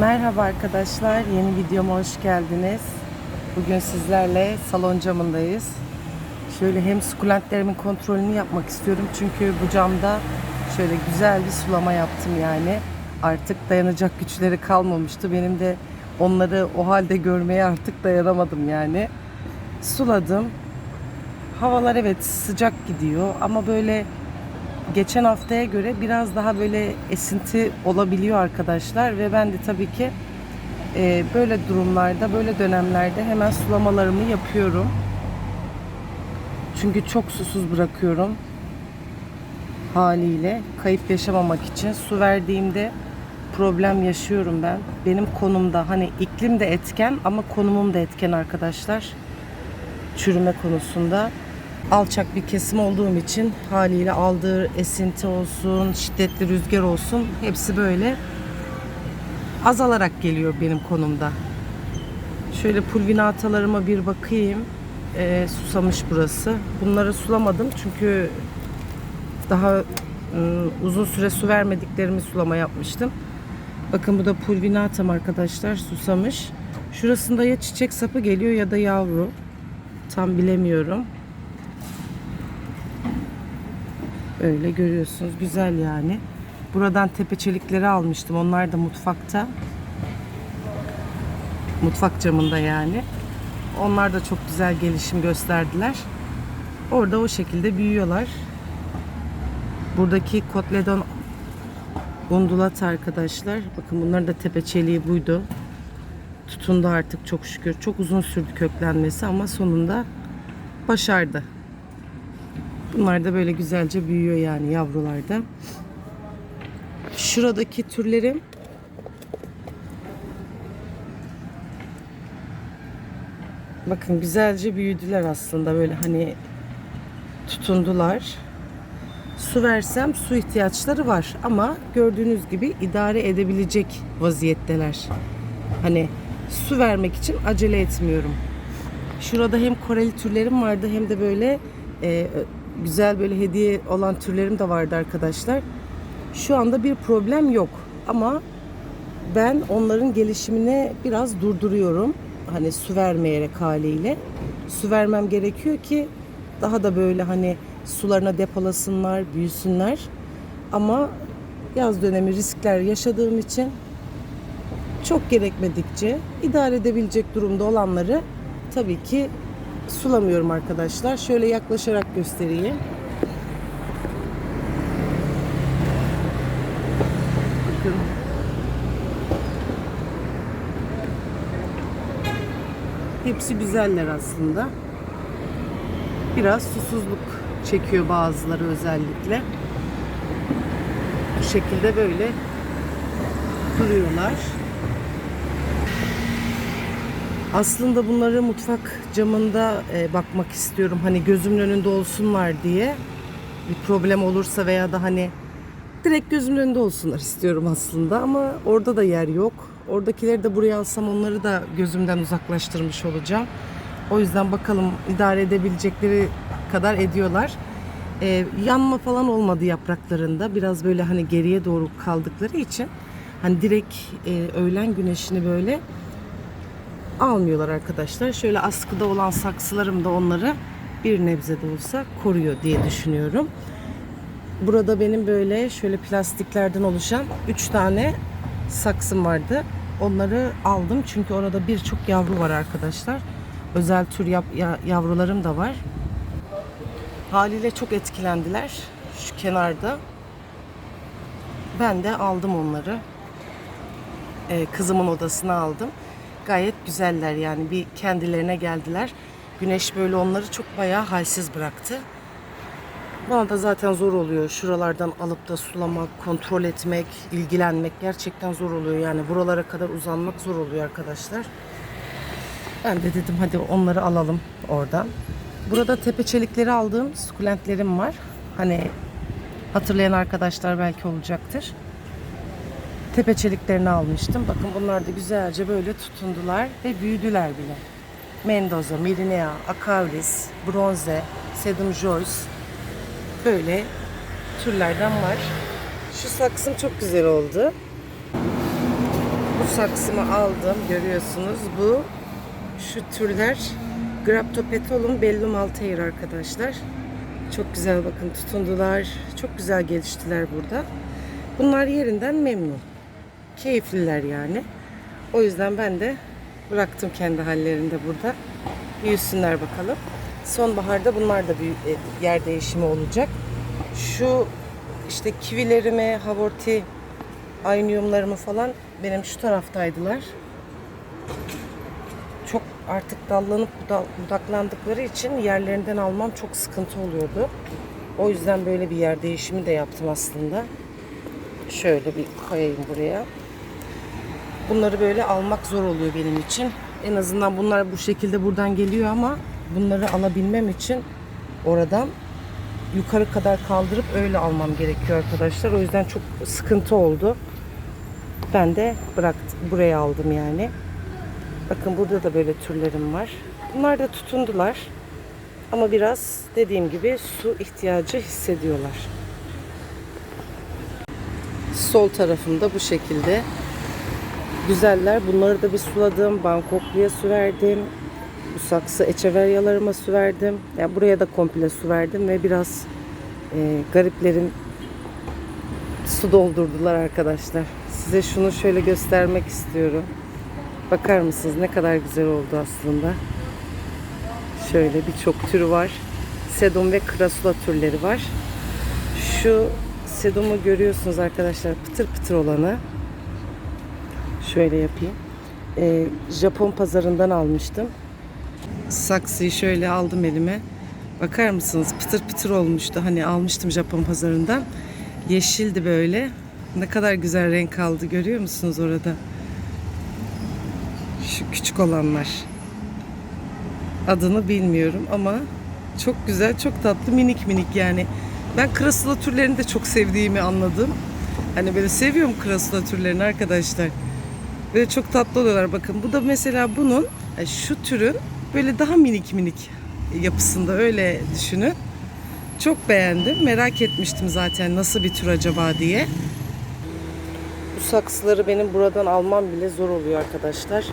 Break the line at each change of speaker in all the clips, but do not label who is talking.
Merhaba arkadaşlar, yeni videoma hoş geldiniz. Bugün sizlerle salon camındayız. Şöyle hem sukulentlerimin kontrolünü yapmak istiyorum çünkü bu camda şöyle güzel bir sulama yaptım yani. Artık dayanacak güçleri kalmamıştı. Benim de onları o halde görmeye artık dayanamadım yani. Suladım. Havalar evet sıcak gidiyor ama böyle geçen haftaya göre biraz daha böyle esinti olabiliyor arkadaşlar ve ben de tabii ki e, böyle durumlarda böyle dönemlerde hemen sulamalarımı yapıyorum. Çünkü çok susuz bırakıyorum haliyle kayıp yaşamamak için su verdiğimde problem yaşıyorum ben. Benim konumda hani iklim de etken ama konumum da etken arkadaşlar. Çürüme konusunda alçak bir kesim olduğum için haliyle aldığı esinti olsun, şiddetli rüzgar olsun hepsi böyle azalarak geliyor benim konumda. Şöyle pulvinatalarıma bir bakayım. Ee, susamış burası. Bunları sulamadım çünkü daha ım, uzun süre su vermediklerimi sulama yapmıştım. Bakın bu da pulvinatam arkadaşlar susamış. Şurasında ya çiçek sapı geliyor ya da yavru. Tam bilemiyorum. Öyle görüyorsunuz. Güzel yani. Buradan tepeçelikleri almıştım. Onlar da mutfakta. Mutfak camında yani. Onlar da çok güzel gelişim gösterdiler. Orada o şekilde büyüyorlar. Buradaki kotledon undulat arkadaşlar. Bakın bunların da tepeçeliği buydu. Tutundu artık çok şükür. Çok uzun sürdü köklenmesi ama sonunda başardı. Bunlar da böyle güzelce büyüyor yani yavrularda. Şuradaki türlerim Bakın güzelce büyüdüler aslında böyle hani tutundular. Su versem su ihtiyaçları var ama gördüğünüz gibi idare edebilecek vaziyetteler. Hani su vermek için acele etmiyorum. Şurada hem Koreli türlerim vardı hem de böyle e, güzel böyle hediye olan türlerim de vardı arkadaşlar. Şu anda bir problem yok ama ben onların gelişimini biraz durduruyorum. Hani su vermeyerek haliyle. Su vermem gerekiyor ki daha da böyle hani sularına depolasınlar, büyüsünler. Ama yaz dönemi riskler yaşadığım için çok gerekmedikçe idare edebilecek durumda olanları tabii ki sulamıyorum arkadaşlar. Şöyle yaklaşarak göstereyim. Bakın. Hepsi güzeller aslında. Biraz susuzluk çekiyor bazıları özellikle. Bu şekilde böyle duruyorlar. Aslında bunları mutfak camında e, bakmak istiyorum. Hani gözümün önünde olsunlar diye. Bir problem olursa veya da hani direkt gözümün önünde olsunlar istiyorum aslında ama orada da yer yok. Oradakileri de buraya alsam onları da gözümden uzaklaştırmış olacağım. O yüzden bakalım idare edebilecekleri kadar ediyorlar. Ee, yanma falan olmadı yapraklarında. Biraz böyle hani geriye doğru kaldıkları için hani direkt e, öğlen güneşini böyle almıyorlar arkadaşlar. Şöyle askıda olan saksılarım da onları bir nebze de olsa koruyor diye düşünüyorum. Burada benim böyle şöyle plastiklerden oluşan 3 tane saksım vardı. Onları aldım çünkü orada birçok yavru var arkadaşlar. Özel tür yavrularım da var. Haliyle çok etkilendiler şu kenarda. Ben de aldım onları. Ee, kızımın odasına aldım. Gayet güzeller yani bir kendilerine geldiler. Güneş böyle onları çok bayağı halsiz bıraktı. Bana da zaten zor oluyor. Şuralardan alıp da sulamak, kontrol etmek, ilgilenmek gerçekten zor oluyor. Yani buralara kadar uzanmak zor oluyor arkadaşlar. Ben de dedim hadi onları alalım oradan. Burada tepeçelikleri aldığım sukulentlerim var. Hani hatırlayan arkadaşlar belki olacaktır. Tepeçeliklerini almıştım. Bakın bunlar da güzelce böyle tutundular ve büyüdüler bile. Mendoza, Mirinea, Akaulis, Bronze, Sedum Joyce böyle türlerden var. Şu saksım çok güzel oldu. Bu saksımı aldım. Görüyorsunuz. Bu şu türler Graptopetalum bellum altair arkadaşlar. Çok güzel bakın tutundular. Çok güzel geliştiler burada. Bunlar yerinden memnun. Keyifliler yani. O yüzden ben de bıraktım kendi hallerinde burada. Büyüsünler bakalım. Sonbaharda bunlar da bir e, yer değişimi olacak. Şu işte kivilerimi, havorti, ayniyumlarımı falan benim şu taraftaydılar. Çok artık dallanıp budaklandıkları için yerlerinden almam çok sıkıntı oluyordu. O yüzden böyle bir yer değişimi de yaptım aslında. Şöyle bir koyayım buraya. Bunları böyle almak zor oluyor benim için. En azından bunlar bu şekilde buradan geliyor ama bunları alabilmem için oradan yukarı kadar kaldırıp öyle almam gerekiyor arkadaşlar. O yüzden çok sıkıntı oldu. Ben de bıraktım. Buraya aldım yani. Bakın burada da böyle türlerim var. Bunlar da tutundular. Ama biraz dediğim gibi su ihtiyacı hissediyorlar. Sol tarafımda bu şekilde. Güzeller. Bunları da bir suladım. Bangkokluya su verdim. Bu saksı echeveryalarıma su verdim. Yani buraya da komple su verdim ve biraz e, gariplerin su doldurdular arkadaşlar. Size şunu şöyle göstermek istiyorum. Bakar mısınız ne kadar güzel oldu aslında. Şöyle birçok tür var. Sedum ve krasula türleri var. Şu sedumu görüyorsunuz arkadaşlar pıtır pıtır olanı. Şöyle yapayım. Ee, Japon pazarından almıştım. Saksıyı şöyle aldım elime. Bakar mısınız pıtır pıtır olmuştu. Hani almıştım Japon pazarından. Yeşildi böyle. Ne kadar güzel renk aldı görüyor musunuz orada? Şu küçük olanlar. Adını bilmiyorum ama çok güzel, çok tatlı, minik minik yani. Ben krasula türlerini de çok sevdiğimi anladım. Hani böyle seviyorum krasula türlerini arkadaşlar. Böyle çok tatlı oluyorlar bakın. Bu da mesela bunun şu türün böyle daha minik minik yapısında öyle düşünün. Çok beğendim. Merak etmiştim zaten nasıl bir tür acaba diye. Bu saksıları benim buradan almam bile zor oluyor arkadaşlar.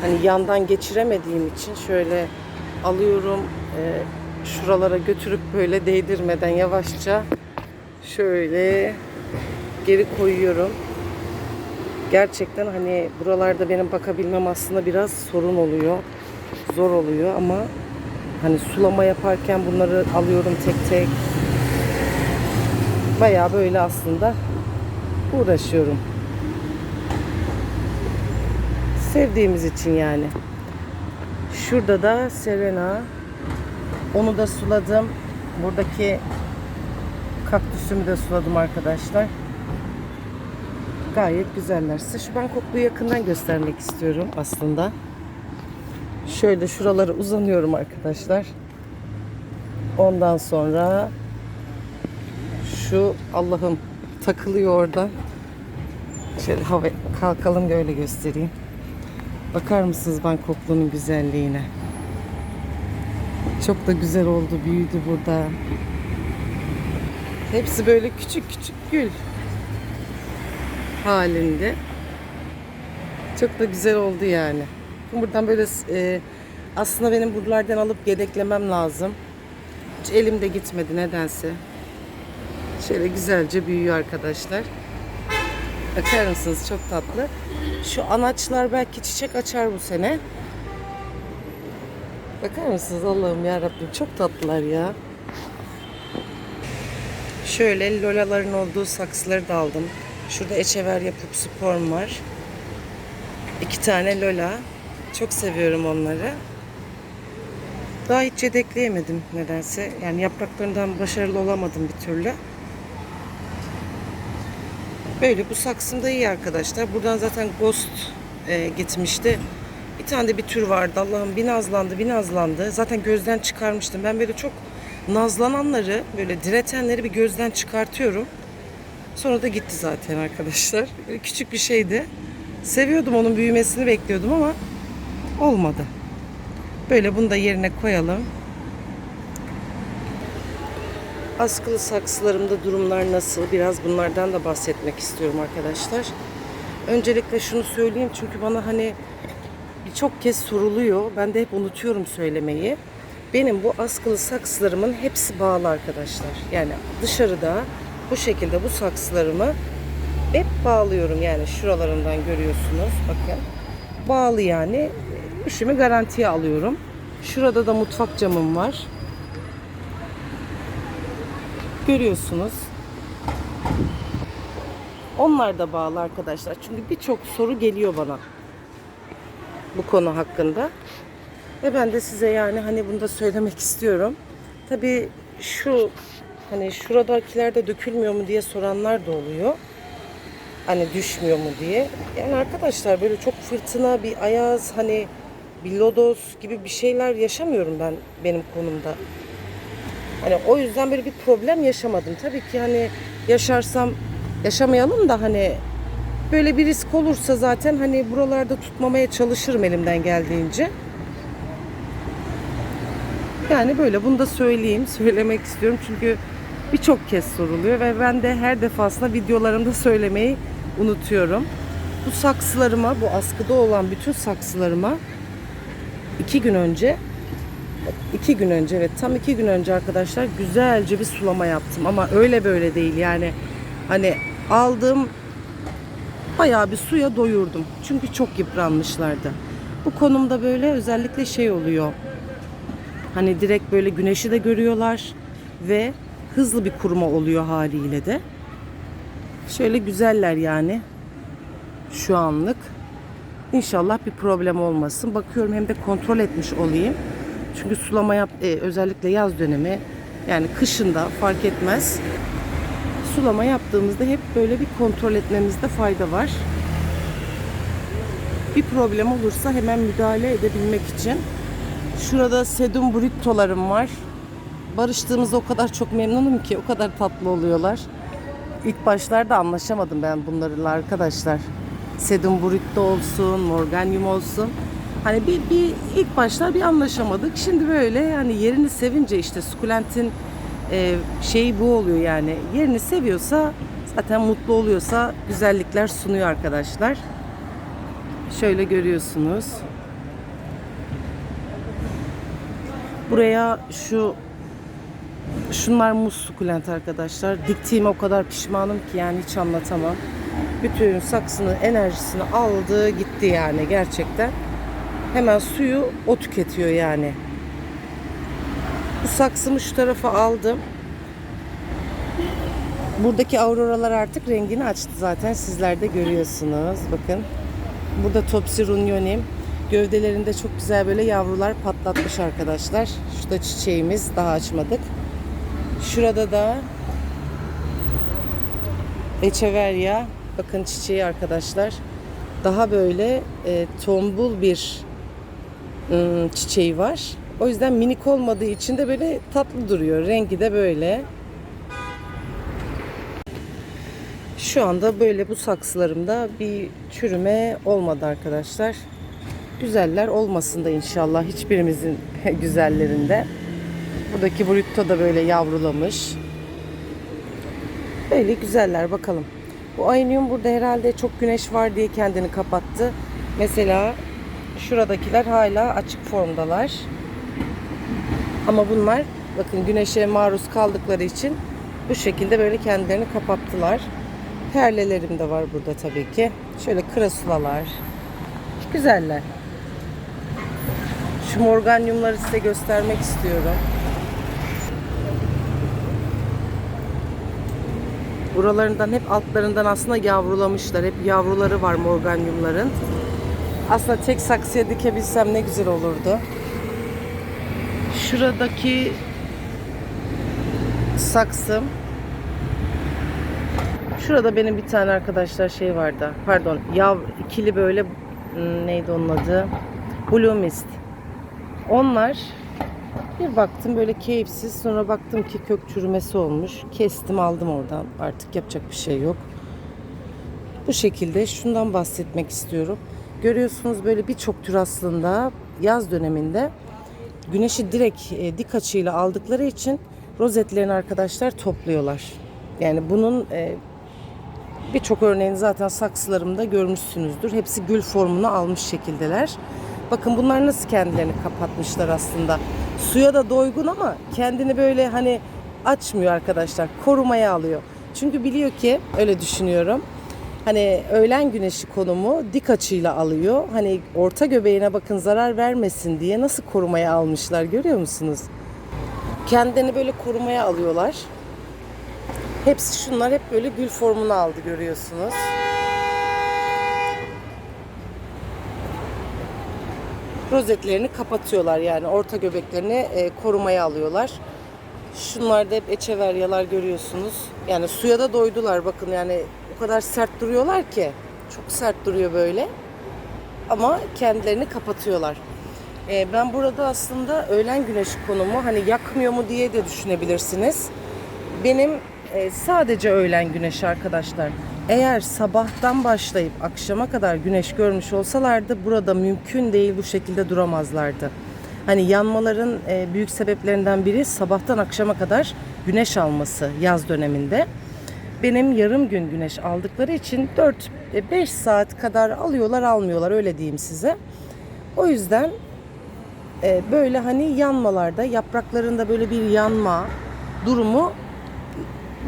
Hani yandan geçiremediğim için şöyle alıyorum. e, şuralara götürüp böyle değdirmeden yavaşça şöyle geri koyuyorum. Gerçekten hani buralarda benim bakabilmem aslında biraz sorun oluyor. Zor oluyor ama hani sulama yaparken bunları alıyorum tek tek. Bayağı böyle aslında uğraşıyorum. Sevdiğimiz için yani. Şurada da Serena. Onu da suladım. Buradaki kaktüsümü de suladım arkadaşlar. Gayet güzeller. Size şu Bangkoklu'yu yakından göstermek istiyorum aslında. Şöyle şuralara uzanıyorum arkadaşlar. Ondan sonra şu Allah'ım takılıyor oradan. Şöyle hava kalkalım böyle göstereyim. Bakar mısınız Bangkoklu'nun güzelliğine? Çok da güzel oldu, büyüdü burada. Hepsi böyle küçük küçük gül halinde. Çok da güzel oldu yani. Buradan böyle e, aslında benim buralardan alıp yedeklemem lazım. Hiç elim de gitmedi nedense. Şöyle güzelce büyüyor arkadaşlar. Bakar mısınız? Çok tatlı. Şu anaçlar belki çiçek açar bu sene. Bakar mısınız? Allah'ım ya Rabbim çok tatlılar ya. Şöyle lolaların olduğu saksıları da aldım. Şurada echeverya pupsuporm var. İki tane lola. Çok seviyorum onları. Daha hiç yedekleyemedim nedense. Yani yapraklarından başarılı olamadım bir türlü. Böyle bu saksım da iyi arkadaşlar. Buradan zaten Ghost e, gitmişti. Bir tane de bir tür vardı. Allah'ım bir nazlandı bir nazlandı. Zaten gözden çıkarmıştım. Ben böyle çok nazlananları böyle diretenleri bir gözden çıkartıyorum. Sonra da gitti zaten arkadaşlar. Böyle küçük bir şeydi. Seviyordum onun büyümesini bekliyordum ama olmadı. Böyle bunu da yerine koyalım. Askılı saksılarımda durumlar nasıl? Biraz bunlardan da bahsetmek istiyorum arkadaşlar. Öncelikle şunu söyleyeyim çünkü bana hani birçok kez soruluyor. Ben de hep unutuyorum söylemeyi. Benim bu askılı saksılarımın hepsi bağlı arkadaşlar. Yani dışarıda bu şekilde bu saksılarımı hep bağlıyorum. Yani şuralarından görüyorsunuz. Bakın. Bağlı yani. İşimi garantiye alıyorum. Şurada da mutfak camım var. Görüyorsunuz. Onlar da bağlı arkadaşlar. Çünkü birçok soru geliyor bana bu konu hakkında. Ve ben de size yani hani bunu da söylemek istiyorum. Tabii şu hani şuradakiler de dökülmüyor mu diye soranlar da oluyor. Hani düşmüyor mu diye. Yani arkadaşlar böyle çok fırtına, bir ayaz, hani bir lodos gibi bir şeyler yaşamıyorum ben benim konumda. Hani o yüzden böyle bir problem yaşamadım. Tabii ki hani yaşarsam yaşamayalım da hani böyle bir risk olursa zaten hani buralarda tutmamaya çalışırım elimden geldiğince. Yani böyle bunu da söyleyeyim, söylemek istiyorum çünkü birçok kez soruluyor ve ben de her defasında videolarımda söylemeyi unutuyorum. Bu saksılarıma, bu askıda olan bütün saksılarıma iki gün önce iki gün önce evet tam iki gün önce arkadaşlar güzelce bir sulama yaptım ama öyle böyle değil yani hani aldığım bayağı bir suya doyurdum çünkü çok yıpranmışlardı. Bu konumda böyle özellikle şey oluyor hani direkt böyle güneşi de görüyorlar ve hızlı bir kuruma oluyor haliyle de. Şöyle güzeller yani şu anlık. İnşallah bir problem olmasın. Bakıyorum hem de kontrol etmiş olayım. Çünkü sulama yap e, özellikle yaz dönemi yani kışında fark etmez. Sulama yaptığımızda hep böyle bir kontrol etmemizde fayda var. Bir problem olursa hemen müdahale edebilmek için. Şurada sedum burritolarım var. Barıştığımızda o kadar çok memnunum ki o kadar tatlı oluyorlar. İlk başlarda anlaşamadım ben bunlarla arkadaşlar. Sedum burrito olsun, morganium olsun. Hani bir, bir ilk başlar bir anlaşamadık. Şimdi böyle yani yerini sevince işte sukulentin e, şeyi bu oluyor yani. Yerini seviyorsa zaten mutlu oluyorsa güzellikler sunuyor arkadaşlar. Şöyle görüyorsunuz. Buraya şu şunlar muz sukulent arkadaşlar. Diktiğime o kadar pişmanım ki yani hiç anlatamam. Bütün saksının enerjisini aldı gitti yani gerçekten. Hemen suyu o tüketiyor yani. Bu saksımı şu tarafa aldım. Buradaki auroralar artık rengini açtı zaten sizler de görüyorsunuz. Bakın. Burada Topsy runyonim. Gövdelerinde çok güzel böyle yavrular patlatmış arkadaşlar. Şurada çiçeğimiz daha açmadık. Şurada da Echeveria. Bakın çiçeği arkadaşlar. Daha böyle e, tombul bir ım, çiçeği var. O yüzden minik olmadığı için de böyle tatlı duruyor. Rengi de böyle. Şu anda böyle bu saksılarımda bir çürüme olmadı arkadaşlar. Güzeller olmasın da inşallah hiçbirimizin güzellerinde. Buradaki burrito da böyle yavrulamış. Böyle güzeller bakalım. Bu aynium burada herhalde çok güneş var diye kendini kapattı. Mesela şuradakiler hala açık formdalar. Ama bunlar bakın güneşe maruz kaldıkları için bu şekilde böyle kendilerini kapattılar. Perlelerim de var burada tabii ki. Şöyle krasulalar. Güzeller. Şu morganyumları size göstermek istiyorum. Buralarından hep altlarından aslında yavrulamışlar. Hep yavruları var morganyumların. Aslında tek saksıya dikebilsem ne güzel olurdu. Şuradaki saksım. Şurada benim bir tane arkadaşlar şey vardı. Pardon, yav ikili böyle hmm, neydi onun adı? Blue. Onlar bir baktım böyle keyifsiz. Sonra baktım ki kök çürümesi olmuş. Kestim aldım oradan. Artık yapacak bir şey yok. Bu şekilde şundan bahsetmek istiyorum. Görüyorsunuz böyle birçok tür aslında yaz döneminde güneşi direkt e, dik açıyla aldıkları için rozetlerini arkadaşlar topluyorlar. Yani bunun e, Birçok örneğini zaten saksılarımda görmüşsünüzdür. Hepsi gül formunu almış şekildeler. Bakın bunlar nasıl kendilerini kapatmışlar aslında. Suya da doygun ama kendini böyle hani açmıyor arkadaşlar. Korumaya alıyor. Çünkü biliyor ki öyle düşünüyorum. Hani öğlen güneşi konumu dik açıyla alıyor. Hani orta göbeğine bakın zarar vermesin diye nasıl korumaya almışlar görüyor musunuz? Kendini böyle korumaya alıyorlar. Hepsi şunlar hep böyle gül formunu aldı görüyorsunuz. Rozetlerini kapatıyorlar yani orta göbeklerini e, korumaya alıyorlar. Şunlar da hep echeveryalar görüyorsunuz. Yani suya da doydular bakın yani o kadar sert duruyorlar ki. Çok sert duruyor böyle. Ama kendilerini kapatıyorlar. E, ben burada aslında öğlen güneşi konumu hani yakmıyor mu diye de düşünebilirsiniz. Benim e, sadece öğlen güneşi arkadaşlar. Eğer sabahtan başlayıp akşama kadar güneş görmüş olsalardı burada mümkün değil bu şekilde duramazlardı. Hani yanmaların e, büyük sebeplerinden biri sabahtan akşama kadar güneş alması yaz döneminde. Benim yarım gün güneş aldıkları için 4-5 saat kadar alıyorlar almıyorlar öyle diyeyim size. O yüzden e, böyle hani yanmalarda yapraklarında böyle bir yanma durumu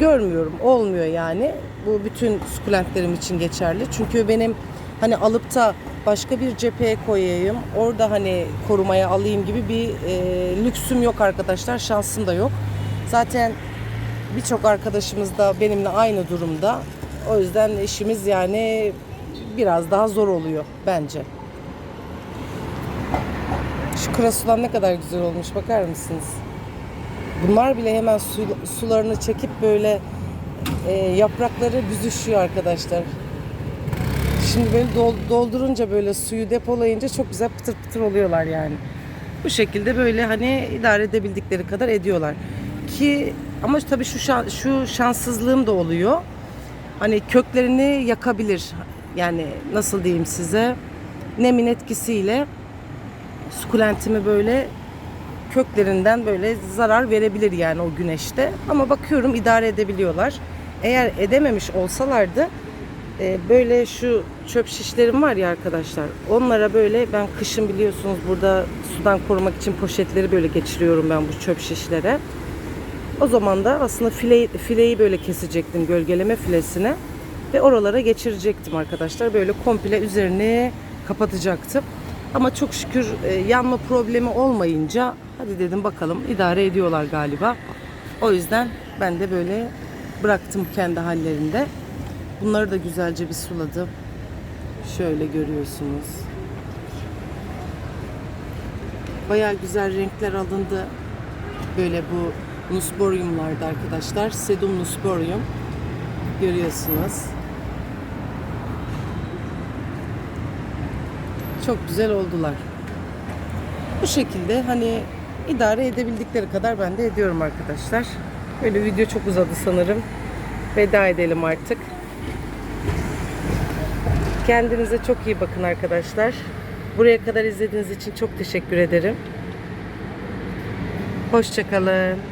görmüyorum. Olmuyor yani. Bu bütün sukulentlerim için geçerli. Çünkü benim hani alıp da başka bir cepheye koyayım, orada hani korumaya alayım gibi bir e, lüksüm yok arkadaşlar. Şansım da yok. Zaten birçok arkadaşımız da benimle aynı durumda. O yüzden işimiz yani biraz daha zor oluyor bence. Şu krasulan ne kadar güzel olmuş bakar mısınız? Bunlar bile hemen su, sularını çekip böyle e, yaprakları büzüşüyor arkadaşlar. Şimdi böyle dol- doldurunca böyle suyu depolayınca çok güzel pıtır pıtır oluyorlar yani. Bu şekilde böyle hani idare edebildikleri kadar ediyorlar. Ki ama tabii şu şan- şu şanssızlığım da oluyor. Hani köklerini yakabilir. Yani nasıl diyeyim size? Nemin etkisiyle sukulentimi böyle köklerinden böyle zarar verebilir yani o güneşte. Ama bakıyorum idare edebiliyorlar. Eğer edememiş olsalardı e, böyle şu çöp şişlerim var ya arkadaşlar. Onlara böyle ben kışın biliyorsunuz burada sudan korumak için poşetleri böyle geçiriyorum ben bu çöp şişlere. O zaman da aslında file, fileyi böyle kesecektim gölgeleme filesine ve oralara geçirecektim arkadaşlar. Böyle komple üzerini kapatacaktım. Ama çok şükür e, yanma problemi olmayınca hadi dedim bakalım idare ediyorlar galiba. O yüzden ben de böyle bıraktım kendi hallerinde. Bunları da güzelce bir suladım. Şöyle görüyorsunuz. Bayağı güzel renkler alındı. Böyle bu Nusporiumlarda arkadaşlar. Sedum Nusporium. Görüyorsunuz. Çok güzel oldular. Bu şekilde hani idare edebildikleri kadar ben de ediyorum arkadaşlar. Böyle video çok uzadı sanırım. Veda edelim artık. Kendinize çok iyi bakın arkadaşlar. Buraya kadar izlediğiniz için çok teşekkür ederim. Hoşçakalın.